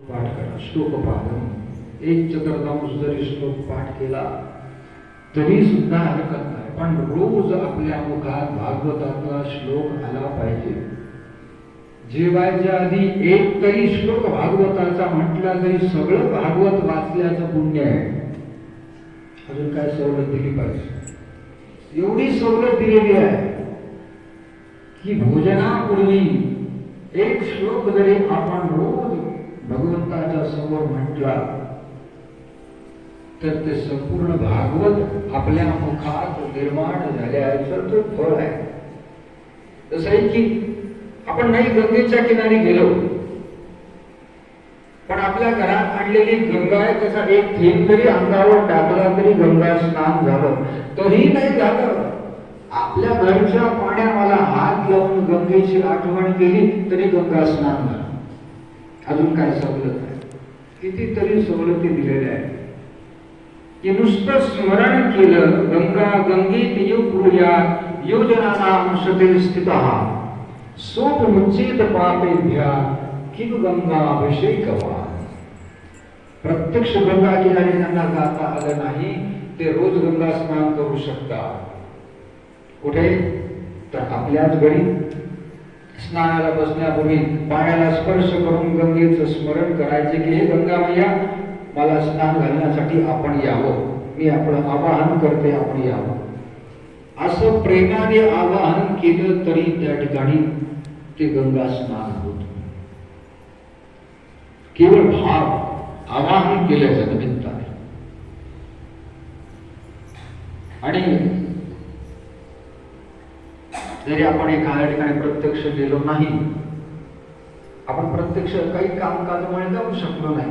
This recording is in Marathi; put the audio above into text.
पाठ करा श्लोक एक चतुर्थांश जरी श्लोक पाठ केला तरी सुद्धा हरकत नाही पण रोज आपल्या मुखात भागवतातला श्लोक आला पाहिजे. जेवायच्या आधी एक तरी श्लोक भागवताचा म्हटला तरी सगळं भागवत वाचल्याचं पुण्य आहे. अजून काय सवलत दिली पाहिजे? एवढी सवलत दिलेली आहे की भोजनापूर्वी एक श्लोक जरी आपण रोज भगवंताच्या समोर म्हटला तर ते संपूर्ण भागवत आपल्या मुखात निर्माण झाल्याचं तो फळ आहे. तसं आहे की आपण नाही गंगेच्या किनारी गेलो पण आपल्या घरात आणलेली गंगा आहे त्याचा एक थेंब जरी अंगावर टाकला तरी गंगा स्नान झालं. तरी नाही झालं. आपल्या घरच्या पाण्याला हात लावून गंगेची आठवण केली तरी गंगा स्नान झालं. अजून काय सवलत आहे? कितीतरी सवलती दिलेल्या आहेत. की नुसतं स्मरण केलं गंगा गंगेत युया योजनानाम शते स्थित. सोप मुच्चेत पापेभ्या किम गंगा अभिषेकवा प्रत्यक्ष गंगा किनारी त्यांना जाता आलं नाही ते रोज गंगा स्नान करू शकतात. कुठे? तर आपल्याच घरी. स्नानाला बसण्यापूर्वी पायाला स्पर्श करून गंगेचं स्मरण करायचे की हे गंगा मैया मला स्नान घालण्यासाठी आपण यावं. मी आपण आवाहन करते आपण यावं. असं प्रेमाने आवाहन केलं तरी त्या ठिकाणी ते गंगा स्नान होत. केवळ भाव आवाहन केल्याच्या निमित्ताने. आणि जरी आपण एखाद्या ठिकाणी प्रत्यक्ष गेलो नाही आपण प्रत्यक्ष काही कामकाजामुळे जाऊ शकलो नाही.